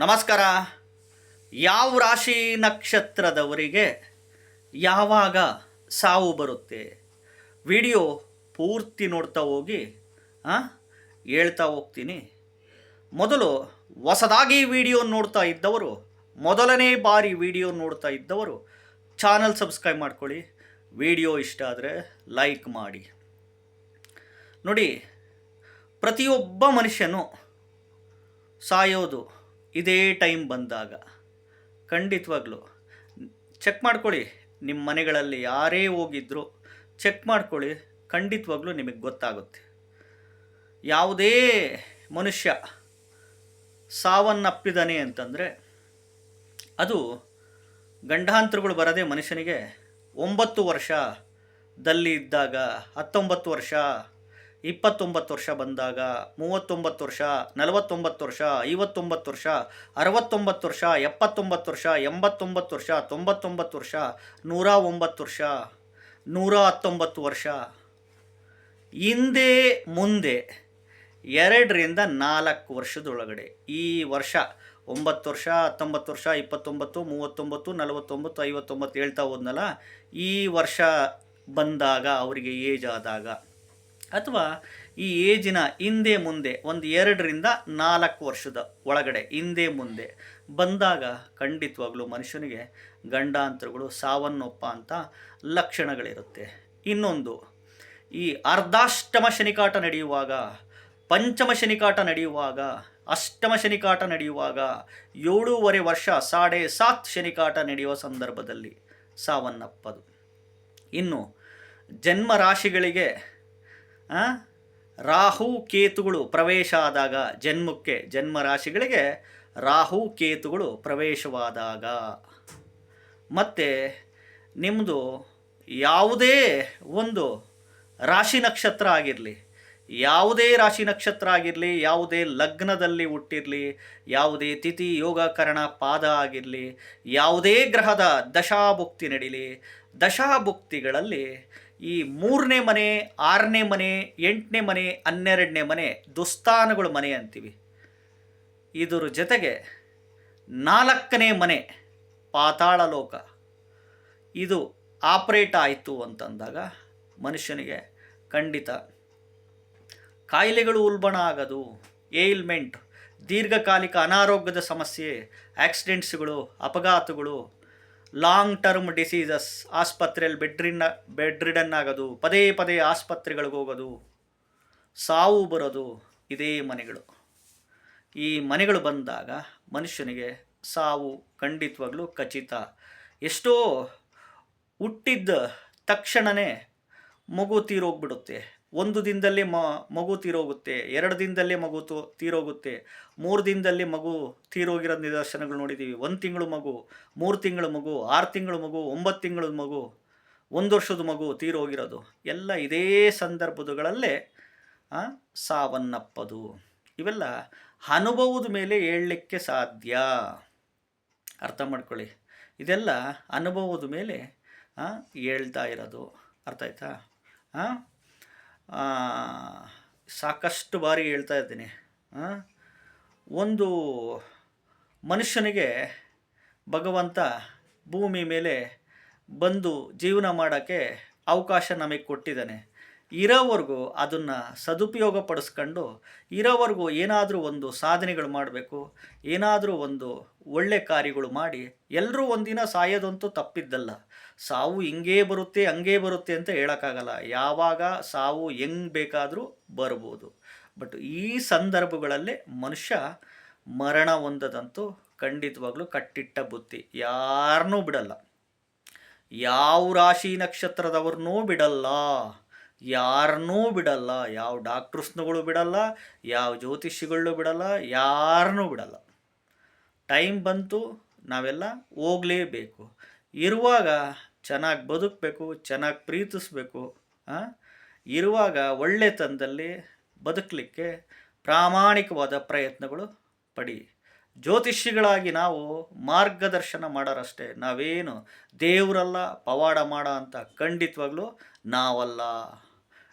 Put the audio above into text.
ನಮಸ್ಕಾರ. ಯಾವ ರಾಶಿ ನಕ್ಷತ್ರದವರಿಗೆ ಯಾವಾಗ ಸಾವು ಬರುತ್ತೆ? ವಿಡಿಯೋ ಪೂರ್ತಿ ನೋಡ್ತಾ ಹೋಗಿ ಹೇಳ್ತಾ ಹೋಗ್ತೀನಿ. ಮೊದಲು ಹೊಸದಾಗಿ ವಿಡಿಯೋ ನೋಡ್ತಾ ಇದ್ದವರು, ಮೊದಲನೇ ಬಾರಿ ವಿಡಿಯೋ ನೋಡ್ತಾ ಇದ್ದವರು ಚಾನಲ್ ಸಬ್ಸ್ಕ್ರೈಬ್ ಮಾಡ್ಕೊಳ್ಳಿ. ವಿಡಿಯೋ ಇಷ್ಟ ಆದರೆ ಲೈಕ್ ಮಾಡಿ. ನೋಡಿ, ಪ್ರತಿಯೊಬ್ಬ ಮನುಷ್ಯನು ಸಾಯೋದು ಇದೇ ಟೈಮ್ ಬಂದಾಗ ಖಂಡಿತವಾಗ್ಲೂ ಚೆಕ್ ಮಾಡ್ಕೊಳ್ಳಿ. ನಿಮ್ಮ ಮನೆಗಳಲ್ಲಿ ಯಾರೇ ಹೋಗಿದ್ರು ಚೆಕ್ ಮಾಡ್ಕೊಳ್ಳಿ. ಖಂಡಿತವಾಗ್ಲೂ ನಿಮಗೆ ಗೊತ್ತಾಗುತ್ತೆ. ಯಾವುದೇ ಮನುಷ್ಯ ಸಾವನ್ನಪ್ಪಿದ್ದಾನೆ ಅಂತಂದರೆ ಅದು ಗಂಡಾಂತರಗಳು ಬರದೆ ಮನುಷ್ಯನಿಗೆ ಒಂಬತ್ತು ವರ್ಷದಲ್ಲಿ ಇದ್ದಾಗ, ಹತ್ತೊಂಬತ್ತು ವರ್ಷ ಇಪ್ಪತ್ತೊಂಬತ್ತು ವರ್ಷ ಬಂದಾಗ, ಮೂವತ್ತೊಂಬತ್ತು ವರ್ಷ, ನಲವತ್ತೊಂಬತ್ತು ವರ್ಷ, ಐವತ್ತೊಂಬತ್ತು ವರ್ಷ, ಅರವತ್ತೊಂಬತ್ತು ವರ್ಷ, ಎಪ್ಪತ್ತೊಂಬತ್ತು ವರ್ಷ, ಎಂಬತ್ತೊಂಬತ್ತು ವರ್ಷ, ತೊಂಬತ್ತೊಂಬತ್ತು ವರ್ಷ ನೂರ ಒಂಬತ್ತು ವರ್ಷ ನೂರ ಹತ್ತೊಂಬತ್ತು ವರ್ಷ. ಹಿಂದೆ, ಮುಂದೆ, ಎರಡರಿಂದ ನಾಲ್ಕು ವರ್ಷದೊಳಗಡೆ, ಈ ವರ್ಷ ಒಂಬತ್ತು ವರ್ಷ, ಹತ್ತೊಂಬತ್ತು ವರ್ಷ, ಇಪ್ಪತ್ತೊಂಬತ್ತು, ಮೂವತ್ತೊಂಬತ್ತು, ನಲವತ್ತೊಂಬತ್ತು, ಐವತ್ತೊಂಬತ್ತು ಹೇಳ್ತಾ ಹೋದ್ನಲ್ಲ, ಈ ವರ್ಷ ಬಂದಾಗ, ಅವರಿಗೆ ಏಜ್ ಆದಾಗ ಅಥವಾ ಈ ಏಜಿನ ಹಿಂದೆ ಮುಂದೆ ಒಂದು ಎರಡರಿಂದ ನಾಲ್ಕು ವರ್ಷದ ಒಳಗಡೆ, ಹಿಂದೆ ಮುಂದೆ ಬಂದಾಗ ಖಂಡಿತವಾಗ್ಲೂ ಮನುಷ್ಯನಿಗೆ ಗಂಡಾಂತರಗಳು ಸಾವನ್ನೊಪ್ಪ ಅಂತ ಲಕ್ಷಣಗಳಿರುತ್ತೆ. ಇನ್ನೊಂದು, ಈ ಅರ್ಧಾಷ್ಟಮ ಶನಿಕಾಟ ನಡೆಯುವಾಗ, ಪಂಚಮ ಶನಿಕಾಟ ನಡೆಯುವಾಗ, ಅಷ್ಟಮ ಶನಿಕಾಟ ನಡೆಯುವಾಗ, ಏಳೂವರೆ ವರ್ಷ, ಸಾಡೆ ಸಾತ್ ಶನಿಕಾಟ ನಡೆಯುವ ಸಂದರ್ಭದಲ್ಲಿ ಸಾವನ್ನಪ್ಪದು. ಇನ್ನು ಜನ್ಮ ರಾಶಿಗಳಿಗೆ ರಾಹು ಕೇತುಗಳು ಪ್ರವೇಶ ಆದಾಗ ಜನ್ಮಕ್ಕೆ ಜನ್ಮ ರಾಶಿಗಳಿಗೆ ರಾಹು ಕೇತುಗಳು ಪ್ರವೇಶವಾದಾಗ. ಮತ್ತು ನಿಮ್ಮದು ಯಾವುದೇ ಒಂದು ರಾಶಿ ನಕ್ಷತ್ರ ಆಗಿರಲಿ, ಯಾವುದೇ ರಾಶಿ ನಕ್ಷತ್ರ ಆಗಿರಲಿ, ಯಾವುದೇ ಲಗ್ನದಲ್ಲಿ ಹುಟ್ಟಿರಲಿ, ಯಾವುದೇ ತಿಥಿ ಯೋಗಕರಣ ಪಾದ ಆಗಿರಲಿ, ಯಾವುದೇ ಗ್ರಹದ ದಶಾಭುಕ್ತಿ ನಡೀಲಿ ದಶಾಭುಕ್ತಿಗಳಲ್ಲಿ ಈ ಮೂರನೇ ಮನೆ, ಆರನೇ ಮನೆ, ಎಂಟನೇ ಮನೆ, ಹನ್ನೆರಡನೇ ಮನೆ ದುಸ್ಥಾನಗಳು ಮನೆ ಅಂತೀವಿ. ಇದರ ಜೊತೆಗೆ ನಾಲ್ಕನೇ ಮನೆ ಪಾತಾಳ ಲೋಕ. ಇದು ಆಪ್ರೇಟ್ ಆಯಿತು ಅಂತಂದಾಗ ಮನುಷ್ಯನಿಗೆ ಖಂಡಿತ ಕಾಯಿಲೆಗಳು ಉಲ್ಬಣ ಆಗೋದು ಏಲ್ಮೆಂಟ್ ದೀರ್ಘಕಾಲಿಕ ಅನಾರೋಗ್ಯದ ಸಮಸ್ಯೆ, ಆಕ್ಸಿಡೆಂಟ್ಸ್ಗಳು, ಅಪಘಾತಗಳು ಲಾಂಗ್ ಟರ್ಮ್ ಡಿಸೀಸಸ್ ಆಸ್ಪತ್ರೆಯಲ್ಲಿ ಬೆಡ್ರಿನ್ನ ಬೆಡ್ ರಿಡನ್ ಆಗೋದು ಪದೇ ಪದೇ ಆಸ್ಪತ್ರೆಗಳಿಗೆ ಹೋಗೋದು, ಸಾವು ಬರೋದು, ಇದೇ ಮನೆಗಳು. ಈ ಮನೆಗಳು ಬಂದಾಗ ಮನುಷ್ಯನಿಗೆ ಸಾವು ಖಂಡಿತವಾಗ್ಲೂ ಖಚಿತ. ಎಷ್ಟೋ ಹುಟ್ಟಿದ್ದ ತಕ್ಷಣವೇ ಮಗು ತೀರೋಗ್ಬಿಡುತ್ತೆ. ಒಂದು ದಿನದಲ್ಲಿ ಮ, ಮಗು ತೀರೋಗುತ್ತೆ, ಎರಡು ದಿನದಲ್ಲೇ ಮಗು ತೋ, ತೀರೋಗುತ್ತೆ, ಮೂರು ದಿನದಲ್ಲಿ ಮಗು ತೀರೋಗಿರೋ ನಿದರ್ಶನಗಳು ನೋಡಿದ್ದೀವಿ. ಒಂದು ತಿಂಗಳು ಮಗು, ಮೂರು ತಿಂಗಳ ಮಗು, ಆರು ತಿಂಗಳ ಮಗು, ಒಂಬತ್ತು ತಿಂಗಳ ಮಗು, ಒಂದು ವರ್ಷದ ಮಗು ತೀರೋಗಿರೋದು. ಎಲ್ಲ ಇದೇ ಸಂದರ್ಭದಗಳಲ್ಲೇ ಸಾವನ್ನಪ್ಪದು. ಇವೆಲ್ಲ ಅನುಭವದ ಮೇಲೆ ಹೇಳಲಿಕ್ಕೆ ಸಾಧ್ಯ. ಅರ್ಥ ಮಾಡ್ಕೊಳ್ಳಿ. ಇದೆಲ್ಲ ಅನುಭವದ ಮೇಲೆ ಹೇಳ್ತಾ ಇರೋದು. ಅರ್ಥ ಆಯ್ತಾ? ಆ? ಸಾಕಷ್ಟು ಬಾರಿ ಹೇಳ್ತಾ ಇದ್ದೀನಿ? ಒಂದು ಮನುಷ್ಯನಿಗೆ ಭಗವಂತ ಭೂಮಿ ಮೇಲೆ ಬಂದು ಜೀವನ ಮಾಡೋಕ್ಕೆ ಅವಕಾಶ ನಮಗೆ ಕೊಟ್ಟಿದ್ದಾನೆ ಇರೋವರೆಗೂ ಅದನ್ನು ಸದುಪಯೋಗ ಪಡಿಸ್ಕೊಂಡು ಇರೋವರೆಗೂ ಏನಾದರೂ ಒಂದು ಸಾಧನೆಗಳು ಮಾಡಬೇಕು, ಏನಾದರೂ ಒಂದು ಒಳ್ಳೆ ಕಾರ್ಯಗಳು ಮಾಡಿ ಎಲ್ಲರೂ ಒಂದಿನ ಸಾಯೋದಂತೂ ತಪ್ಪಿದ್ದಲ್ಲ. ಸಾವು ಹಿಂಗೇ ಬರುತ್ತೆ, ಹಂಗೇ ಬರುತ್ತೆ ಅಂತ ಹೇಳೋಕ್ಕಾಗಲ್ಲ. ಯಾವಾಗ ಸಾವು ಹೆಂಗೆ ಬೇಕಾದರೂ ಬರ್ಬೋದು. ಬಟ್ ಈ ಸಂದರ್ಭಗಳಲ್ಲೇ ಮನುಷ್ಯ ಮರಣ ಹೊಂದದಂತೂ ಖಂಡಿತವಾಗ್ಲೂ ಕಟ್ಟಿಟ್ಟ ಬುತ್ತಿ ಯಾರನ್ನೂ ಬಿಡಲ್ಲ. ಯಾವ ರಾಶಿ ನಕ್ಷತ್ರದವ್ರನ್ನೂ ಬಿಡಲ್ಲ. ಯಾರನ್ನೂ ಬಿಡಲ್ಲ, ಯಾವ ಡಾಕ್ಟ್ರಸ್ನುಗಳು ಬಿಡಲ್ಲ, ಯಾವ ಜ್ಯೋತಿಷಿಗಳು ಬಿಡಲ್ಲ ಯಾರನ್ನೂ ಬಿಡಲ್ಲ. ಟೈಮ್ ಬಂತು, ನಾವೆಲ್ಲ ಹೋಗಲೇಬೇಕು. ಇರುವಾಗ ಚೆನ್ನಾಗಿ ಬದುಕಬೇಕು, ಚೆನ್ನಾಗಿ ಪ್ರೀತಿಸ್ಬೇಕು? ಇರುವಾಗ ಒಳ್ಳೆತನದಲ್ಲಿ ಬದುಕಲಿಕ್ಕೆ ಪ್ರಾಮಾಣಿಕವಾದ ಪ್ರಯತ್ನಗಳು ಪಡಿ. ಜ್ಯೋತಿಷಿಗಳಾಗಿ ನಾವು ಮಾರ್ಗದರ್ಶನ ಮಾಡೋರಷ್ಟೇ, ನಾವೇನು ದೇವರಲ್ಲ ಪವಾಡ ಮಾಡೋ ಅಂತ ಖಂಡಿತವಾಗ್ಲೂ ನಾವಲ್ಲ.